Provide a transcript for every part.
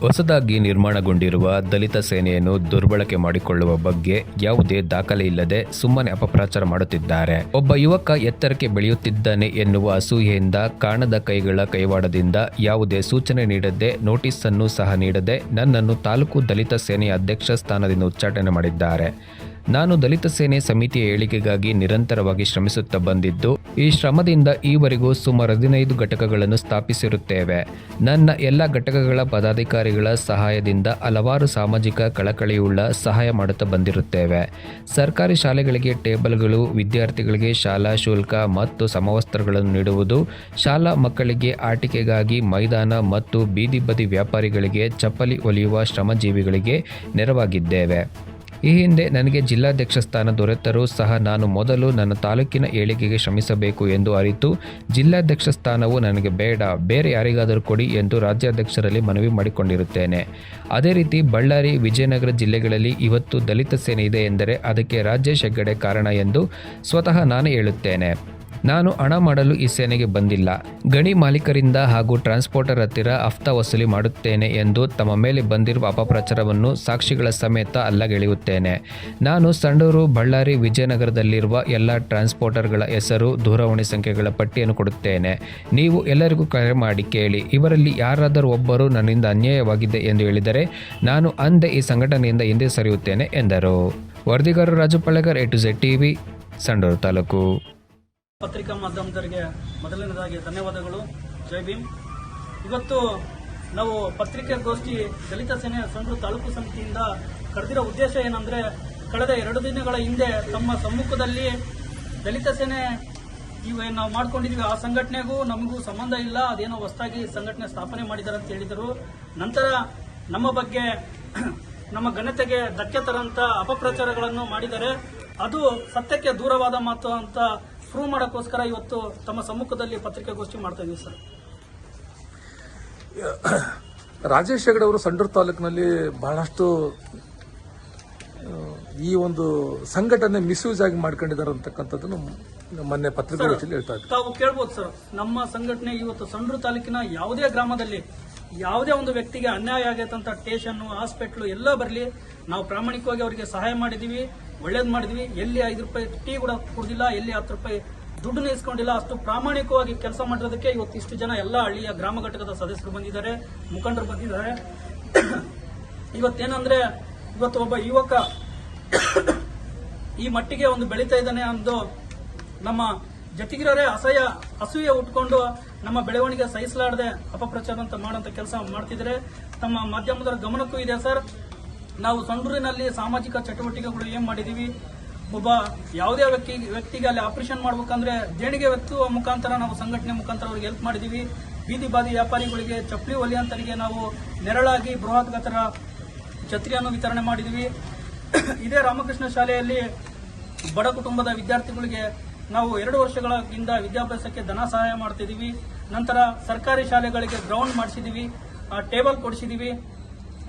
ಹೊಸದಾಗಿ ನಿರ್ಮಾಣಗೊಂಡಿರುವ ದಲಿತ ಸೇನೆಯನ್ನು ದುರ್ಬಳಕೆ ಮಾಡಿಕೊಳ್ಳುವ ಬಗ್ಗೆ ಯಾವುದೇ ದಾಖಲೆ ಇಲ್ಲದೆ ಸುಮ್ಮನೆ ಅಪಪ್ರಚಾರ ಮಾಡುತ್ತಿದ್ದಾರೆ. ಒಬ್ಬ ಯುವಕ ಎತ್ತರಕ್ಕೆ ಬೆಳೆಯುತ್ತಿದ್ದಾನೆ ಎನ್ನುವ ಅಸೂಹೆಯಿಂದ ಕಾಣದ ಕೈಗಳ ಕೈವಾಡದಿಂದ ಯಾವುದೇ ಸೂಚನೆ ನೀಡದೆ ನೋಟಿಸ್ ಅನ್ನು ಸಹ ನೀಡದೆ ನನ್ನನ್ನು ತಾಲೂಕು ದಲಿತ ಸೇನೆಯ ಅಧ್ಯಕ್ಷ ಸ್ಥಾನದಿಂದ ಉಚ್ಚಾಟನೆ ಮಾಡಿದ್ದಾರೆ. ನಾನು ದಲಿತ ಸೇನೆ ಸಮಿತಿಯ ಏಳಿಗೆಗಾಗಿ ನಿರಂತರವಾಗಿ ಶ್ರಮಿಸುತ್ತಾ ಬಂದಿದ್ದು, ಈ ಶ್ರಮದಿಂದ ಈವರೆಗೂ ಸುಮಾರು ಹದಿನೈದು ಘಟಕಗಳನ್ನು ಸ್ಥಾಪಿಸಿರುತ್ತೇವೆ. ನನ್ನ ಎಲ್ಲ ಘಟಕಗಳ ಪದಾಧಿಕಾರಿಗಳ ಸಹಾಯದಿಂದ ಹಲವಾರು ಸಾಮಾಜಿಕ ಕಳಕಳಿಯುಳ್ಳ ಸಹಾಯ ಮಾಡುತ್ತಾ ಬಂದಿರುತ್ತೇವೆ. ಸರ್ಕಾರಿ ಶಾಲೆಗಳಿಗೆ ಟೇಬಲ್ಗಳು, ವಿದ್ಯಾರ್ಥಿಗಳಿಗೆ ಶಾಲಾ ಶುಲ್ಕ ಮತ್ತು ಸಮವಸ್ತ್ರಗಳನ್ನು ನೀಡುವುದು, ಶಾಲಾ ಮಕ್ಕಳಿಗೆ ಆಟಿಕೆಗಾಗಿ ಮೈದಾನ ಮತ್ತು ಬೀದಿ ಬದಿ ವ್ಯಾಪಾರಿಗಳಿಗೆ ಚಪ್ಪಲಿ ಒಲಿಯುವ ಶ್ರಮಜೀವಿಗಳಿಗೆ ನೆರವಾಗಿದ್ದೇವೆ. ಈ ಹಿಂದೆ ನನಗೆ ಜಿಲ್ಲಾಧ್ಯಕ್ಷ ಸ್ಥಾನ ದೊರೆತರೂ ಸಹ ನಾನು ಮೊದಲು ನನ್ನ ತಾಲೂಕಿನ ಏಳಿಗೆಗೆ ಶ್ರಮಿಸಬೇಕು ಎಂದು ಅರಿತು, ಜಿಲ್ಲಾಧ್ಯಕ್ಷ ಸ್ಥಾನವು ನನಗೆ ಬೇಡ, ಬೇರೆ ಯಾರಿಗಾದರೂ ಕೊಡಿ ಎಂದು ರಾಜ್ಯಾಧ್ಯಕ್ಷರಲ್ಲಿ ಮನವಿ ಮಾಡಿಕೊಂಡಿರುತ್ತೇನೆ. ಅದೇ ರೀತಿ ಬಳ್ಳಾರಿ, ವಿಜಯನಗರ ಜಿಲ್ಲೆಗಳಲ್ಲಿ ಇವತ್ತು ದಲಿತ ಸೇನೆ ಇದೆ ಎಂದರೆ ಅದಕ್ಕೆ ರಾಜ್ಯ ಹೆಗ್ಗಡೆ ಕಾರಣ ಎಂದು ಸ್ವತಃ ನಾನು ಹೇಳುತ್ತೇನೆ. ನಾನು ಹಣ ಮಾಡಲು ಈ ಸೇನೆಗೆ ಬಂದಿಲ್ಲ. ಗಣಿ ಮಾಲೀಕರಿಂದ ಹಾಗೂ ಟ್ರಾನ್ಸ್ಪೋರ್ಟರ್ ಹತ್ತಿರ ಹಫ್ತಾ ವಸೂಲಿ ಮಾಡುತ್ತೇನೆ ಎಂದು ತಮ್ಮ ಮೇಲೆ ಬಂದಿರುವ ಅಪಪ್ರಚಾರವನ್ನು ಸಾಕ್ಷಿಗಳ ಸಮೇತ ಅಲ್ಲಗೆಳೆಯುತ್ತೇನೆ. ನಾನು ಸಂಡೂರು, ಬಳ್ಳಾರಿ, ವಿಜಯನಗರದಲ್ಲಿರುವ ಎಲ್ಲ ಟ್ರಾನ್ಸ್ಪೋರ್ಟರ್ಗಳ ಹೆಸರು, ದೂರವಾಣಿ ಸಂಖ್ಯೆಗಳ ಪಟ್ಟಿಯನ್ನು ಕೊಡುತ್ತೇನೆ. ನೀವು ಎಲ್ಲರಿಗೂ ಕರೆ ಮಾಡಿ ಕೇಳಿ. ಇವರಲ್ಲಿ ಯಾರಾದರೂ ಒಬ್ಬರು ನನ್ನಿಂದ ಅನ್ಯಾಯವಾಗಿದೆ ಎಂದು ಹೇಳಿದರೆ ನಾನು ಅಂದೆ ಈ ಸಂಘಟನೆಯಿಂದ ಹಿಂದೆ ಸರಿಯುತ್ತೇನೆ ಎಂದರು. ವರದಿಗಾರರು Raju Pallagar, A to Z TV, Sandur taluk. ಪತ್ರಿಕಾ ಮಾಧ್ಯಮದವರಿಗೆ ಮೊದಲನೇದಾಗಿ ಧನ್ಯವಾದಗಳು. ಜೈ ಭೀಮ್. ಇವತ್ತು ನಾವು ಪತ್ರಿಕಾಗೋಷ್ಠಿ ದಲಿತ ಸೇನೆ ಸಂಘ ತಾಲೂಕು ಸಮಿತಿಯಿಂದ ಕರೆದಿರೋ ಉದ್ದೇಶ ಏನಂದ್ರೆ, ಕಳೆದ ಎರಡು ದಿನಗಳ ಹಿಂದೆ ತಮ್ಮ ಸಮ್ಮುಖದಲ್ಲಿ ದಲಿತ ಸೇನೆ ಇವ ನಾವು ಮಾಡ್ಕೊಂಡಿದೀವಿ. ಆ ಸಂಘಟನೆಗೂ ನಮಗೂ ಸಂಬಂಧ ಇಲ್ಲ. ಅದೇನೋ ಹೊಸದಾಗಿ ಸಂಘಟನೆ ಸ್ಥಾಪನೆ ಮಾಡಿದ್ದಾರೆ ಅಂತ ಹೇಳಿದರು. ನಂತರ ನಮ್ಮ ಬಗ್ಗೆ ನಮ್ಮ ಘನತೆಗೆ ಧಕ್ಕೆ ತರಂತ ಅಪಪ್ರಚಾರಗಳನ್ನು ಮಾಡಿದ್ದಾರೆ. ಅದು ಸತ್ಯಕ್ಕೆ ದೂರವಾದ ಮಾತು ಅಂತ ಪ್ರೂವ್ ಮಾಡೋಕ್ಕೋಸ್ಕರ ಇವತ್ತು ತಮ್ಮ ಸಮ್ಮುಖದಲ್ಲಿ ಪತ್ರಿಕಾಗೋಷ್ಠಿ ಮಾಡ್ತಾ ಇದೀವಿ ಸರ್. ರಾಜೇಶ್ ಹೆಗಡೆ ಅವರು ಸಂಡೂರು ತಾಲೂಕಿನಲ್ಲಿ ಬಹಳಷ್ಟು ಈ ಒಂದು ಸಂಘಟನೆ ಮಿಸ್ಯೂಸ್ ಆಗಿ ಮಾಡ್ಕೊಂಡಿದ್ದಾರೆ ಅಂತಕ್ಕಂಥದ್ದನ್ನು ಮೊನ್ನೆ ಪತ್ರಿಕಾಗೋಷ್ಠಿಯಲ್ಲಿ ಹೇಳ್ತಾ ಇದ್ದೀವಿ ತಾವು ಕೇಳ್ಬೋದು ಸರ್. ನಮ್ಮ ಸಂಘಟನೆ ಇವತ್ತು ಸಂಡ್ರು ತಾಲೂಕಿನ ಯಾವುದೇ ಗ್ರಾಮದಲ್ಲಿ ಯಾವುದೇ ಒಂದು ವ್ಯಕ್ತಿಗೆ ಅನ್ಯಾಯ ಆಗೈತಂತ ಸ್ಟೇಷನ್ ಹಾಸ್ಪಿಟ್ಲು ಎಲ್ಲ ಬರಲಿ ನಾವು ಪ್ರಾಮಾಣಿಕವಾಗಿ ಅವರಿಗೆ ಸಹಾಯ ಮಾಡಿದೀವಿ. ಒಳ್ಳೇದ್ ಮಾಡಿದ್ವಿ. ಎಲ್ಲಿ ಐದು ರೂಪಾಯಿ ಟೀ ಕೂಡ ಕುಡ್ದಿಲ್ಲ, ಎಲ್ಲಿ ಹತ್ತು ರೂಪಾಯಿ ದುಡ್ಡು ಇಸ್ಕೊಂಡಿಲ್ಲ, ಅಷ್ಟು ಪ್ರಾಮಾಣಿಕವಾಗಿ ಕೆಲಸ ಮಾಡಿರೋದಕ್ಕೆ ಇವತ್ತು ಇಷ್ಟು ಜನ ಎಲ್ಲ ಹಳ್ಳಿಯ ಗ್ರಾಮ ಘಟಕದ ಸದಸ್ಯರು ಬಂದಿದ್ದಾರೆ, ಮುಖಂಡರು ಬಂದಿದ್ದಾರೆ. ಇವತ್ತೇನಂದ್ರೆ, ಇವತ್ತು ಒಬ್ಬ ಯುವಕ ಈ ಮಟ್ಟಿಗೆ ಒಂದು ಬೆಳೀತಾ ಇದ್ದಾನೆ ಅಂದು ನಮ್ಮ ಜೊತೆಗಿರೋರೇ ಅಸಹ್ಯ, ಅಸೂಯೆ ಉಟ್ಕೊಂಡು ನಮ್ಮ ಬೆಳವಣಿಗೆ ಸಹಿಸಲಾರದೆ ಅಪಪ್ರಚಾರ ಅಂತ ಮಾಡೋಂಥ ಕೆಲಸ ಮಾಡ್ತಿದ್ರೆ ತಮ್ಮ ಮಾಧ್ಯಮದ ಗಮನಕ್ಕೂ ಇದೆ ಸರ್. ನಾವು ಸಂಡೂರಿನಲ್ಲಿ ಸಾಮಾಜಿಕ ಚಟುವಟಿಕೆಗಳು ಏನ್ ಮಾಡಿದೀವಿ? ಒಬ್ಬ ಯಾವುದೇ ವ್ಯಕ್ತಿ, ವ್ಯಕ್ತಿಗೆ ಅಲ್ಲಿ ಆಪರೇಷನ್ ಮಾಡ್ಬೇಕಂದ್ರೆ ದೇಣಿಗೆ ವ್ಯಕ್ತಿಯ ಮುಖಾಂತರ ನಾವು ಸಂಘಟನೆ ಮುಖಾಂತರ ಅವ್ರಿಗೆ ಹೆಲ್ಪ್ ಮಾಡಿದೀವಿ. ಬೀದಿ ಬಾದಿ ವ್ಯಾಪಾರಿಗಳಿಗೆ ಚಪ್ಪಲಿ ಒಲಿಯಂತರಿಗೆ ನಾವು ನೆರಳಾಗಿ ಬೃಹತ್ ಗಾತ್ರ ಛತ್ರಿಯನ್ನು ವಿತರಣೆ ಮಾಡಿದ್ದೀವಿ ಇದೇ ರಾಮಕೃಷ್ಣ ಶಾಲೆಯಲ್ಲಿ ಬಡ ಕುಟುಂಬದ ವಿದ್ಯಾರ್ಥಿಗಳಿಗೆ ನಾವು ಎರಡು ವರ್ಷಗಳಿಂದ ವಿದ್ಯಾಭ್ಯಾಸಕ್ಕೆ ಧನ ಸಹಾಯ ಮಾಡ್ತಿದ್ದೀವಿ ನಂತರ ಸರ್ಕಾರಿ ಶಾಲೆಗಳಿಗೆ ಗ್ರೌಂಡ್ ಮಾಡಿಸಿದೀವಿ. ಟೇಬಲ್ ಕೊಡಿಸಿದೀವಿ.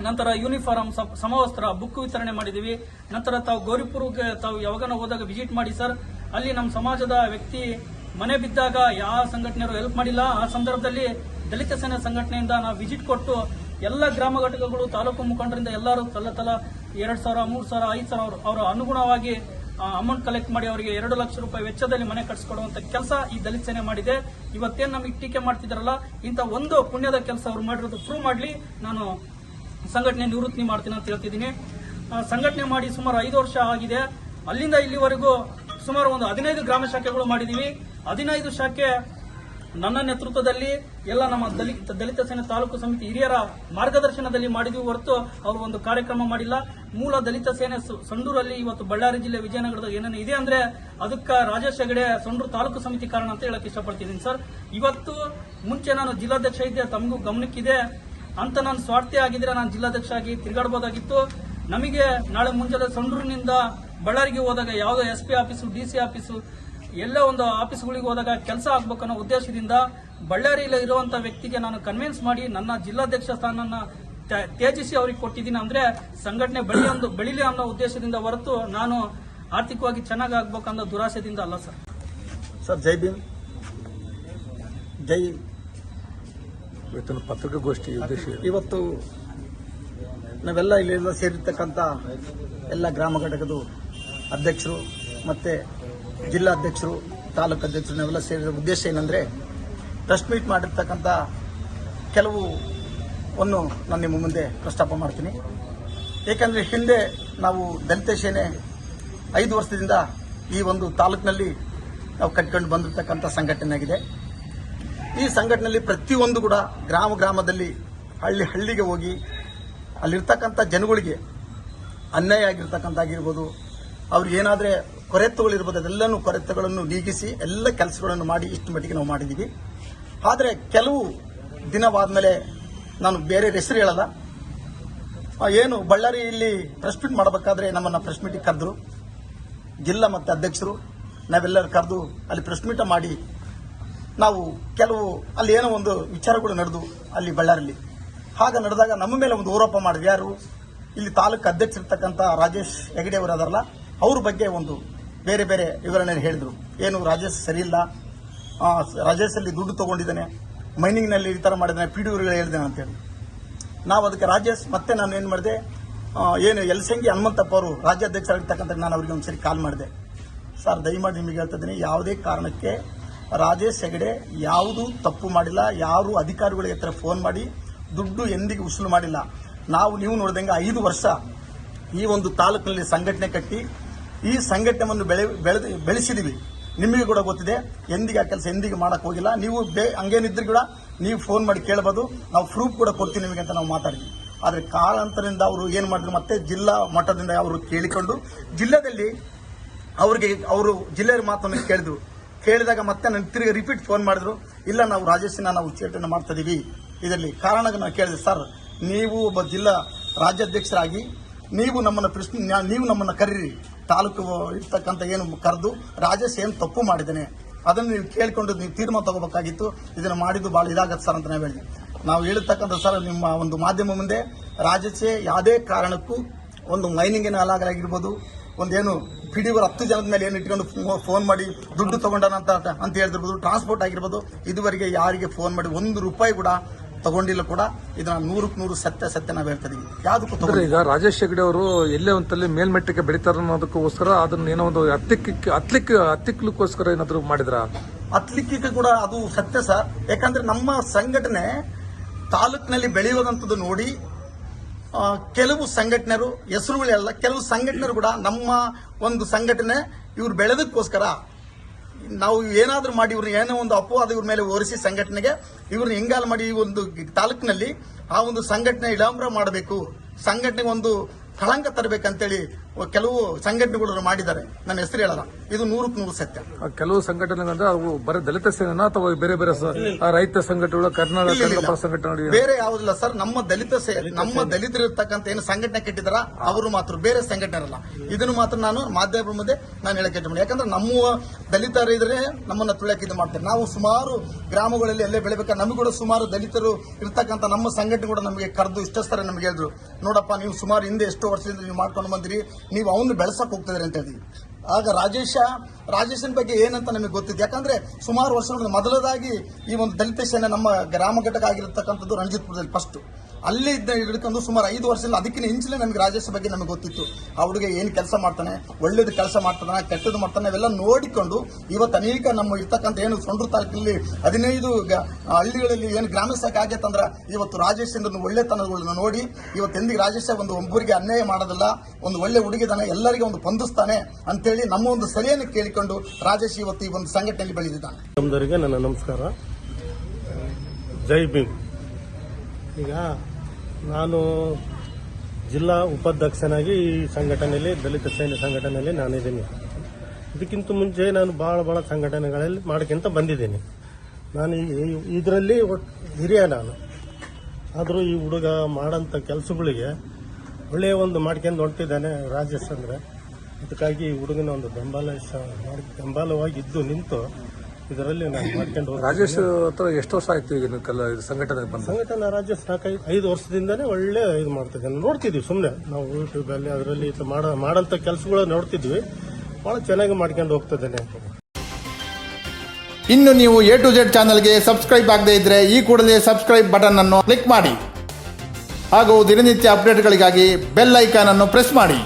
ನಂತರ ಯೂನಿಫಾರ್ಮ್ ಸಮ- ಸಮವಸ್ತ್ರ, ಬುಕ್ ವಿತರಣೆ ಮಾಡಿದೀವಿ ನಂತರ ತಾವು ಗೌರಿಪುರಕ್ಕೆ ತಾವು ಯಾವಾಗನ ಹೋದಾಗ ವಿಸಿಟ್ ಮಾಡಿ ಸರ್. ಅಲ್ಲಿ ನಮ್ಮ ಸಮಾಜದ ವ್ಯಕ್ತಿ ಮನೆ ಬಿದ್ದಾಗ ಯಾವ ಸಂಘಟನೆಯರು ಹೆಲ್ಪ್ ಮಾಡಿಲ್ಲ. ಆ ಸಂದರ್ಭದಲ್ಲಿ ದಲಿತ ಸೇನೆ ಸಂಘಟನೆಯಿಂದ ನಾವು ವಿಸಿಟ್ ಕೊಟ್ಟು ಎಲ್ಲ ಗ್ರಾಮ ಘಟಕಗಳು, ತಾಲೂಕು ಮುಖಂಡರಿಂದ ಎಲ್ಲರೂ ತಲ ತಲ ಎರಡು ಸಾವಿರ, ಮೂರು ಸಾವಿರ, ಐದು ಸಾವಿರ ಅವ್ರ- ಅವರ ಅನುಗುಣವಾಗಿ ಅಮೌಂಟ್ ಕಲೆಕ್ಟ್ ಮಾಡಿ ಅವರಿಗೆ ಎರಡು ಲಕ್ಷ ರೂಪಾಯಿ ವೆಚ್ಚದಲ್ಲಿ ಮನೆ ಕಟ್ಸಿಕೊಡುವಂತ ಕೆಲಸ ಈ ದಲಿತ ಸೇನೆ ಮಾಡಿದೆ. ಇವತ್ತೇನು ನಮಗೆ ಟೀಕೆ ಮಾಡ್ತಿದ್ದಾರಲ್ಲ ಇಂಥ ಒಂದು ಪುಣ್ಯದ ಕೆಲಸ ಅವರು ಮಾಡಿರೋದು ಪ್ರೂವ್ ಮಾಡಲಿ. ನಾನು ಸಂಘಟನೆ ನಿವೃತ್ತಿ ಮಾಡ್ತೀನಿ ಅಂತ ಹೇಳ್ತಿದ್ದೀನಿ. ಸಂಘಟನೆ ಮಾಡಿ ಸುಮಾರು ಐದು ವರ್ಷ ಆಗಿದೆ. ಅಲ್ಲಿಂದ ಇಲ್ಲಿವರೆಗೂ ಸುಮಾರು ಒಂದು ಹದಿನೈದು ಗ್ರಾಮ ಶಾಖೆಗಳು ಮಾಡಿದ್ದೀವಿ ಹದಿನೈದು ಶಾಖೆ ನನ್ನ ನೇತೃತ್ವದಲ್ಲಿ ಎಲ್ಲ ನಮ್ಮ ದಲಿತ ದಲಿತ ಸೇನೆ ತಾಲೂಕು ಸಮಿತಿ ಹಿರಿಯರ ಮಾರ್ಗದರ್ಶನದಲ್ಲಿ ಮಾಡಿದ್ವಿ ಹೊರತು ಅವರು ಒಂದು ಕಾರ್ಯಕ್ರಮ ಮಾಡಿಲ್ಲ. ಮೂಲ ದಲಿತ ಸೇನೆ ಸಂಡೂರಲ್ಲಿ ಇವತ್ತು ಬಳ್ಳಾರಿ ಜಿಲ್ಲೆ ವಿಜಯನಗರದ ಏನೇನು ಇದೆ ಅಂದ್ರೆ ಅದಕ್ಕ ರಾಜೇಶ್ ಹೆಗಡೆ ಸಂಡೂರು ತಾಲೂಕು ಸಮಿತಿ ಕಾರಣ ಅಂತ ಹೇಳಕ್ ಇಷ್ಟಪಡ್ತಿದ್ದೀನಿ ಸರ್. ಇವತ್ತು ಮುಂಚೆ ನಾನು ಜಿಲ್ಲಾಧ್ಯಕ್ಷ ಇದ್ದೆ, ತಮಗೂ ಗಮನಕ್ಕಿದೆ. ಅಂತ ನಾನು ಸ್ವಾರ್ಥಿ ಆಗಿದ್ರೆ ನಾನು ಜಿಲ್ಲಾಧ್ಯಕ್ಷ ಆಗಿ ತಿರುಗಾಡಬಹುದಾಗಿತ್ತು ನಮಗೆ ನಾಳೆ ಮುಂಜಾನೆ ಸಂಡೂರಿನಿಂದ ಬಳ್ಳಾರಿಗೆ ಹೋದಾಗ ಯಾವುದೋ S P office, D C office, ಎಲ್ಲ ಒಂದು ಆಫೀಸ್ಗಳಿಗೆ ಹೋದಾಗ ಕೆಲಸ ಆಗ್ಬೇಕು ಅನ್ನೋ ಉದ್ದೇಶದಿಂದ ಬಳ್ಳಾರಿಯಲ್ಲಿ ಇರುವಂತಹ ವ್ಯಕ್ತಿಗೆ ನಾನು ಕನ್ವಿನ್ಸ್ ಮಾಡಿ ನನ್ನ ಜಿಲ್ಲಾಧ್ಯಕ್ಷ ಸ್ಥಾನನ ತ್ಯ- ತ್ಯಜಿಸಿ ಅವ್ರಿಗೆ ಕೊಟ್ಟಿದ್ದೀನಿ ಅಂದ್ರೆ ಸಂಘಟನೆ ಬಳಿ ಒಂದು ಬೆಳಿಲಿ ಅನ್ನೋ ಉದ್ದೇಶದಿಂದ ಹೊರತು ನಾನು ಆರ್ಥಿಕವಾಗಿ ಚೆನ್ನಾಗಿ ಆಗ್ಬೇಕನ್ನೋ ದುರಾಸೆದಿಂದ ಅಲ್ಲ ಸರ್. ಸರ್, ಜೈ ಭೀಮ್. ಜೈ ಇವತ್ತಿನ ಪತ್ರಿಕಾಗೋಷ್ಠಿ ಉದ್ದೇಶ ಇವತ್ತು ನಾವೆಲ್ಲ ಇಲ್ಲೆಲ್ಲ ಸೇರಿರ್ತಕ್ಕಂಥ ಎಲ್ಲ ಗ್ರಾಮ ಘಟಕದ ಅಧ್ಯಕ್ಷರು ಮತ್ತು ಜಿಲ್ಲಾ ಅಧ್ಯಕ್ಷರು, ತಾಲೂಕು ಅಧ್ಯಕ್ಷರು ನಾವೆಲ್ಲ ಸೇರಿದ ಉದ್ದೇಶ ಏನಂದರೆ ಪ್ರೆಸ್ ಮೀಟ್ ಮಾಡಿರ್ತಕ್ಕಂಥ ಕೆಲವು ಒಂದು ನಾನು ನಿಮ್ಮ ಮುಂದೆ ಪ್ರಸ್ತಾಪ ಮಾಡ್ತೀನಿ. ಏಕೆಂದರೆ ಹಿಂದೆ ನಾವು ದಲಿತ ಸೇನೆ ಐದು ವರ್ಷದಿಂದ ಈ ಒಂದು ತಾಲೂಕಿನಲ್ಲಿ ನಾವು ಕಟ್ಕೊಂಡು ಬಂದಿರತಕ್ಕಂಥ ಸಂಘಟನೆ ಆಗಿದೆ. ಈ ಸಂಘಟನೆಯಲ್ಲಿ ಪ್ರತಿಯೊಂದು ಕೂಡ ಗ್ರಾಮ ಗ್ರಾಮದಲ್ಲಿ ಹಳ್ಳಿ ಹಳ್ಳಿಗೆ ಹೋಗಿ ಅಲ್ಲಿರ್ತಕ್ಕಂಥ ಜನಗಳಿಗೆ ಅನ್ಯಾಯ ಆಗಿರ್ಬೋದು, ಅವ್ರಿಗೆ ಏನಾದರೆ ಕೊರೆತಗಳಿರ್ಬೋದು, ಅದೆಲ್ಲನೂ ಕೊರತೆಗಳನ್ನು ನೀಗಿಸಿ ಎಲ್ಲ ಕೆಲಸಗಳನ್ನು ಮಾಡಿ ಇಷ್ಟು ಮಟ್ಟಿಗೆ ನಾವು ಮಾಡಿದ್ದೀವಿ. ಆದರೆ ಕೆಲವು ದಿನವಾದ ಮೇಲೆ ನಾನು ಬೇರೆ ಹೆಸರು ಹೇಳಲ್ಲ. ಏನು ಬಳ್ಳಾರಿಯಲ್ಲಿ ಪ್ರೆಸ್ ಮೀಟ್ ಮಾಡಬೇಕಾದ್ರೆ ನಮ್ಮನ್ನು ಪ್ರೆಸ್ ಮೀಟಿಗೆ ಕರೆದ್ರು. ಜಿಲ್ಲಾ ಮತ್ತು ಅಧ್ಯಕ್ಷರು, ನಾವೆಲ್ಲರೂ ಕರೆದು ಅಲ್ಲಿ ಪ್ರೆಸ್ ಮೀಟ ಮಾಡಿ ನಾವು ಕೆಲವು, ಅಲ್ಲಿ ಏನೋ ಒಂದು ವಿಚಾರಗಳು ನಡೆದು ಅಲ್ಲಿ ಬಳ್ಳಾರಿಯಲ್ಲಿ ಹಾಗೆ ನಡೆದಾಗ ನಮ್ಮ ಮೇಲೆ ಒಂದು ಆರೋಪ ಮಾಡಿದ್ವಿ ಯಾರು? ಇಲ್ಲಿ ತಾಲೂಕು ಅಧ್ಯಕ್ಷರಿರ್ತಕ್ಕಂಥ ರಾಜೇಶ್ ಹೆಗಡೆ ಅವರು ಅದರಲ್ಲ, ಅವ್ರ ಬಗ್ಗೆ ಒಂದು ಬೇರೆ ಬೇರೆ ವಿವರಣೆ ಹೇಳಿದರು. ಏನು, ರಾಜೇಶ್ ಸರಿಯಿಲ್ಲ ರಾಜೇಶಲ್ಲಿ ದುಡ್ಡು ತಗೊಂಡಿದ್ದಾನೆ, ಮೈನಿಂಗ್ನಲ್ಲಿ ಈ ಥರ ಮಾಡಿದ್ದಾನೆ ಪಿ ಡಿ ಹೇಳಿದ್ದಾನೆ ಅಂತೇಳಿ ನಾವು ಅದಕ್ಕೆ ರಾಜೇಶ್, ಮತ್ತೆ ನಾನು ಏನು ಮಾಡಿದೆ? ಏನು ಯಲಸಂಗಿ ಹನುಮಂತಪ್ಪ ಅವರು ರಾಜ್ಯಾಧ್ಯಕ್ಷರಾಗಿರ್ತಕ್ಕಂಥ ನಾನು ಅವರಿಗೆ ಒಂದ್ಸರಿ ಕಾಲ್ ಮಾಡಿದೆ. ಸರ್, ದಯಮಾಡಿ ನಿಮಗೆ ಹೇಳ್ತಿದ್ದೀನಿ ಯಾವುದೇ ಕಾರಣಕ್ಕೆ ರಾಜೇಶ್ ಹೆಗಡೆ ಯಾವುದೂ ತಪ್ಪು ಮಾಡಿಲ್ಲ, ಯಾರು ಅಧಿಕಾರಿಗಳಿಗೆ ಹತ್ರ ಫೋನ್ ಮಾಡಿ ದುಡ್ಡು ಎಂದಿಗೂ ಉಸುಲು ಮಾಡಿಲ್ಲ. ನಾವು ನೀವು ನೋಡಿದಂಗೆ ಐದು ವರ್ಷ ಈ ಒಂದು ತಾಲೂಕಿನಲ್ಲಿ ಸಂಘಟನೆ ಕಟ್ಟಿ ಈ ಸಂಘಟನೆಯನ್ನು ಬೆಳೆ, ಬೆಳೆದು, ಬೆಳೆಸಿದೀವಿ. ನಿಮಗೆ ಕೂಡ ಗೊತ್ತಿದೆ, ಎಂದಿಗೆ ಆ ಕೆಲಸ ಎಂದಿಗೆ ಮಾಡಕ್ಕೆ ಹೋಗಿಲ್ಲ. ನೀವು ಬೇ, ಹಂಗೇನಿದ್ರು ಕೂಡ ನೀವು ಫೋನ್ ಮಾಡಿ ಕೇಳಬಹುದು ನಾವು ಪ್ರೂಫ್ ಕೂಡ ಕೊಡ್ತೀವಿ ನಿಮಗೆ ಅಂತ ನಾವು ಮಾತಾಡಿದ್ವಿ. ಆದರೆ ಕಾಲಾಂತರದಿಂದ ಅವರು ಏನು ಮಾಡಿದ್ರು ಮತ್ತೆ ಜಿಲ್ಲಾ ಮಟ್ಟದಿಂದ ಅವರು ಕೇಳಿಕೊಂಡು ಜಿಲ್ಲೆಯಲ್ಲಿ ಅವರಿಗೆ, ಅವರು ಜಿಲ್ಲೆಯ ಮಾತನ್ನು ಕೇಳಿದ್ರು. ಕೇಳಿದಾಗ ಮತ್ತೆ ನನ್ನ ತಿರುಗಿ ರಿಪೀಟ್ ಫೋನ್ ಮಾಡಿದ್ರು, ಇಲ್ಲ, ನಾವು ರಾಜೇಶನ ನಾವು ಉಚ್ಚಾಟನೆ ಮಾಡ್ತಾ ಇದೀವಿ. ಇದರಲ್ಲಿ ಕಾರಣ ನಾನು ಕೇಳಿದೆ, ಸರ್, ನೀವು ಒಬ್ಬ ಜಿಲ್ಲಾ ರಾಜ್ಯಾಧ್ಯಕ್ಷರಾಗಿ, ನೀವು ನಮ್ಮನ್ನು ಪ್ರಶ್ನೆ ನೀವು ನಮ್ಮನ್ನು ಕರೀರಿ. ತಾಲೂಕು ಇರ್ತಕ್ಕಂಥ ಏನು ಕರೆದು ರಾಜೇಶ್ ಏನು ತಪ್ಪು ಮಾಡಿದ್ದೇನೆ, ಅದನ್ನು ನೀವು ಕೇಳಿಕೊಂಡು ನೀವು ತೀರ್ಮಾನ ತಗೋಬೇಕಾಗಿತ್ತು. ಇದನ್ನು ಮಾಡಿದ್ದು ಭಾಳ ಇದಾಗತ್ತೆ ಸರ್ ಅಂತ ನಾವು ಹೇಳಿದ್ವಿ. ನಾವು ಹೇಳಿರ್ತಕ್ಕಂಥ ಸರ್, ನಿಮ್ಮ ಒಂದು ಮಾಧ್ಯಮ ಮುಂದೆ ರಾಜೇಶೇ ಯಾವುದೇ ಕಾರಣಕ್ಕೂ ಒಂದು ಮೈನಿಂಗಿನ ಅಲಾಗಲಾಗಿರ್ಬೋದು ಒಂದೇನು ಪಿ ಡಿ ಹತ್ತು ಜನದ ಮೇಲೆ ಏನು ಇಟ್ಕೊಂಡು ಫೋನ್ ಮಾಡಿ ದುಡ್ಡು ತಗೊಂಡಾನ ಅಂತ ಅಂತ ಹೇಳ್ತಿರ್ಬೋದು. ಟ್ರಾನ್ಸ್ಪೋರ್ಟ್ ಆಗಿರ್ಬೋದು. ಇದುವರೆಗೆ ಯಾರಿಗೆ ಫೋನ್ ಮಾಡಿ ಒಂದು ರೂಪಾಯಿ ಕೂಡ ತಗೊಂಡಿಲ್ಲ ಕೂಡ ಇದನ್ನ ನೂರಕ್ಕೆ ನೂರು ಸತ್ಯ ಸತ್ಯ ನಾವು ಹೇಳ್ತಾ ಇದೀವಿ. ಯಾವುದಕ್ಕೂ ಈಗ ರಾಜೇಶ್ ಹೆಗ್ಡೆ ಅವರು ಎಲ್ಲೇ ಒಂದಲ್ಲಿ ಮೇಲ್ಮಟ್ಟಕ್ಕೆ ಬೆಳಿತಾರ ಅನ್ನೋದಕ್ಕೋಸ್ಕರ ಅದನ್ನ ಏನೋ ಒಂದು ಹತ್ತಿಕ್ಕೆ ಹತ್ಲಿಕ್ಕೆ ಹತ್ತಿಕ್ಲಿಕ್ಕೋಸ್ಕರ ಏನಾದ್ರು ಮಾಡಿದ್ರ? ಹತ್ಲಿಕ್ಕೆ ಕೂಡ ಅದು ಸತ್ಯ ಸರ್. ಯಾಕಂದ್ರೆ ನಮ್ಮ ಸಂಘಟನೆ ತಾಲೂಕಿನಲ್ಲಿ ಬೆಳೆಯುವುದಂಥದ್ದು ನೋಡಿ ಕೆಲವು ಸಂಘಟನೆರು ಹೆಸರುಗಳೆಲ್ಲ ಕೆಲವು ಸಂಘಟನೆರು ಕೂಡ ನಮ್ಮ ಒಂದು ಸಂಘಟನೆ ಇವ್ರು ಬೆಳೆದಕ್ಕೋಸ್ಕರ ನಾವು ಏನಾದರೂ ಮಾಡಿ ಇವ್ರನ್ನ ಏನೋ ಒಂದು ಅಪವಾದ ಇವ್ರ ಮೇಲೆ ಓರಿಸಿ ಸಂಘಟನೆಗೆ ಇವ್ರನ್ನ ಹೆಂಗಾಲ್ ಮಾಡಿ ಈ ಒಂದು ತಾಲೂಕಿನಲ್ಲಿ ಆ ಒಂದು ಸಂಘಟನೆ ಇಳಾಂಬ್ರ ಮಾಡಬೇಕು, ಸಂಘಟನೆಗೆ ಒಂದು ಕಳಂಕ ತರಬೇಕಂತೇಳಿ ಕೆಲವು ಸಂಘಟನೆಗಳು ಮಾಡಿದ್ದಾರೆ. ನನ್ನ ಹೆಸರು ಹೇಳಲ್ಲ. ಇದು ನೂರಕ್ಕೆ ನೂರು ಸತ್ಯ. ಕೆಲವು ಸಂಘಟನೆಗಳಂದ್ರೆ ಅವು ಬರೀ ದಲಿತ ಸೇನೆನಾ ಅಥವಾ ಬೇರೆ ಬೇರೆ ರೈತ ಸಂಘಟನೆಗಳು ಕರ್ನಾಟಕ ಸಂಘಟನೆ ಬೇರೆ ಯಾವುದಿಲ್ಲ ಸರ್. ನಮ್ಮ ದಲಿತ ಸೇ ನಮ್ಮ ದಲಿತರು ಇರ್ತಕ್ಕಂಥ ಏನು ಸಂಘಟನೆ ಕೆಟ್ಟಿದಾರ ಅವರು ಮಾತ್ರ. ಬೇರೆ ಸಂಘಟನೆ ಇರಲ್ಲ ಇದನ್ನು ಮಾತ್ರ ನಾನು ಮಾಧ್ಯಮದ ಮುಂದೆ ನಾನು ಹೇಳಕ್ಕೆ ಯಾಕಂದ್ರೆ ನಮ್ಮ ದಲಿತರು ಇದ್ರೆ ನಮ್ಮನ್ನ ತುಳಿಯಕ್ಕೆ ಇದು ಮಾಡ್ತಾರೆ. ನಾವು ಸುಮಾರು ಗ್ರಾಮಗಳಲ್ಲಿ ಎಲ್ಲೇ ಬೆಳಿಬೇಕಾದ್ರೆ ನಮಗೂ ಕೂಡ ಸುಮಾರು ದಲಿತರು ಇರ್ತಕ್ಕಂಥ ನಮ್ಮ ಸಂಘಟನೆ ಕೂಡ ನಮಗೆ ಕರೆದು ಇಷ್ಟಸ್ತಾರೆ ನಮಗೆ ಹೇಳಿದ್ರು. ನೋಡಪ್ಪ ನೀವು ಸುಮಾರು ಹಿಂದೆ ಎಷ್ಟೋ ವರ್ಷದಿಂದ ನೀವು ಮಾಡ್ಕೊಂಡು ಬಂದಿರಿ. ನೀವು ಅವನು ಬೆಳೆಸಕ್ ಹೋಗ್ತಿದ್ರಿ ಅಂತ ಹೇಳಿದ್ವಿ ಆಗ ರಾಜೇಶ, ರಾಜೇಶನ್ ಬಗ್ಗೆ ಏನಂತ ನಮಗೆ ಗೊತ್ತಿದೆ. ಯಾಕಂದ್ರೆ ಸುಮಾರು ವರ್ಷಗಳ ಮೊದಲದಾಗಿ ಈ ಒಂದು ದಲಿತ ಸೇನೆ ನಮ್ಮ ಗ್ರಾಮ ಘಟಕ ಆಗಿರತಕ್ಕಂಥದ್ದು ರಣಜಿತ್ಪುರದಲ್ಲಿ ಫಸ್ಟ್ ಅಲ್ಲಿ ಇದ್ದ ಹಿಡ್ಕೊಂಡು ಸುಮಾರು ಐದು ವರ್ಷದಲ್ಲಿ ಅದಕ್ಕಿಂತ ಇಂಚಲೇ ನನಗೆ ರಾಜೇಶ್ ಬಗ್ಗೆ ನಮಗೆ ಗೊತ್ತಿತ್ತು. ಆ ಹುಡುಗ ಏನು ಕೆಲಸ ಮಾಡ್ತಾನೆ, ಒಳ್ಳೇದು ಕೆಲಸ ಮಾಡ್ತಾನೆ ಕೆಟ್ಟದ್ದು ಮಾಡ್ತಾನೆ ಅವೆಲ್ಲ ನೋಡಿಕೊಂಡು ಇವತ್ತು ಅನೇಕ ನಮ್ಮ ಇರ್ತಕ್ಕಂಥ ಏನು ಸೊಂಡ್ರ ತಾಲೂಕಿನಲ್ಲಿ ಹದಿನೈದು ಹಳ್ಳಿಗಳಲ್ಲಿ ಏನು ಗ್ರಾಮ ಶಾಖೆ ಅಂದ್ರೆ ಇವತ್ತು ರಾಜೇಶ್ ಒಳ್ಳೆತನಗಳನ್ನ ನೋಡಿ, ಇವತ್ತು ಎಂದಿಗೆ ರಾಜೇಶ ಒಂದು ಒಬ್ಬರಿಗೆ ಅನ್ಯಾಯ ಮಾಡೋದಿಲ್ಲ, ಒಂದು ಒಳ್ಳೆ ಹುಡುಗಿದಾನೆ ಎಲ್ಲರಿಗೂ ಒಂದು ಬಂಧಿಸ್ತಾನೆ ಅಂತೇಳಿ ನಮ್ಮ ಒಂದು ಸರಿಯನ್ನು ಕೇಳಿಕೊಂಡು ರಾಜೇಶ್ ಇವತ್ತು ಈ ಒಂದು ಸಂಘಟನೆಯಲ್ಲಿ ಬೆಳೆದಿದ್ದಾನೆ. ನನ್ನ ನಮಸ್ಕಾರ. ಜೈ ಭೀಮ್. ಈಗ ನಾನು ಜಿಲ್ಲಾ ಉಪಾಧ್ಯಕ್ಷನಾಗಿ ಈ ಸಂಘಟನೆಯಲ್ಲಿ, ದಲಿತ ಸೇನೆ ಸಂಘಟನೆಯಲ್ಲಿ ನಾನಿದ್ದೀನಿ. ಇದಕ್ಕಿಂತ ಮುಂಚೆ ನಾನು ಭಾಳ ಭಾಳ ಸಂಘಟನೆಗಳಲ್ಲಿ ಮಾಡ್ಕೊಂತ ಬಂದಿದ್ದೀನಿ. ನಾನು ಇದರಲ್ಲಿ ಹಿರಿಯ ನಾನು. ಆದರೂ ಈ ಹುಡುಗ ಮಾಡೋಂಥ ಕೆಲಸಗಳಿಗೆ ಒಳ್ಳೆಯ ಒಂದು ಮಾಡ್ಕೊಂಡು ಹೊಂಟಿದ್ದಾನೆ ರಾಜೇಶ್ ಅಂದರೆ. ಅದಕ್ಕಾಗಿ ಈ ಹುಡುಗನ ಒಂದು ಬೆಂಬಲ ಬೆಂಬಲವಾಗಿದ್ದು ನಿಂತು ಇದರಲ್ಲಿ ನಾನು ಮಾಡ್ಕೊಂಡು ಹೋಗ್ತೀನಿ. ರಾಜೇಶ್ ಹತ್ರ ಎಷ್ಟು ವರ್ಷ ಆಯ್ತು ಈಗ ನೀವು ಕಲ- ಇದು ಸಂಘಟನೆ ಬಂದ? ಸಂಘಟನಾ ರಾಜ್ಯ ಸಾಕೈದು ಐದು ವರ್ಷದಿಂದನೇ ಒಳ್ಳೆ ಇದು ಮಾಡ್ತಿದ್ದೆ. ನೋಡ್ತಿದ್ವಿ ಸುಮ್ಮನೆ ನಾವು ಯೂಟ್ಯೂಬಲ್ಲಿ ಅದರಲ್ಲಿ ಇದು ಮಾಡೋ ಮಾಡೋಂಥ ಕೆಲಸಗಳು ನೋಡ್ತಿದ್ವಿ ಭಾಳ ಚೆನ್ನಾಗಿ ಮಾಡ್ಕೊಂಡು ಹೋಗ್ತಿದ್ದೇನೆ ಇನ್ನು ನೀವು ಎ ಟು ಜೆಡ್ ಚಾನಲ್ಗೆ ಸಬ್ಸ್ಕ್ರೈಬ್ ಆಗದೇ ಇದ್ರೆ ಈ ಕೂಡಲೇ ಸಬ್ಸ್ಕ್ರೈಬ್ ಬಟನ್ ಅನ್ನು ಕ್ಲಿಕ್ ಮಾಡಿ. ಹಾಗೂ ದಿನನಿತ್ಯ ಅಪ್ಡೇಟ್ಗಳಿಗಾಗಿ ಬೆಲ್ ಐಕಾನ್ ಅನ್ನು ಪ್ರೆಸ್ ಮಾಡಿ.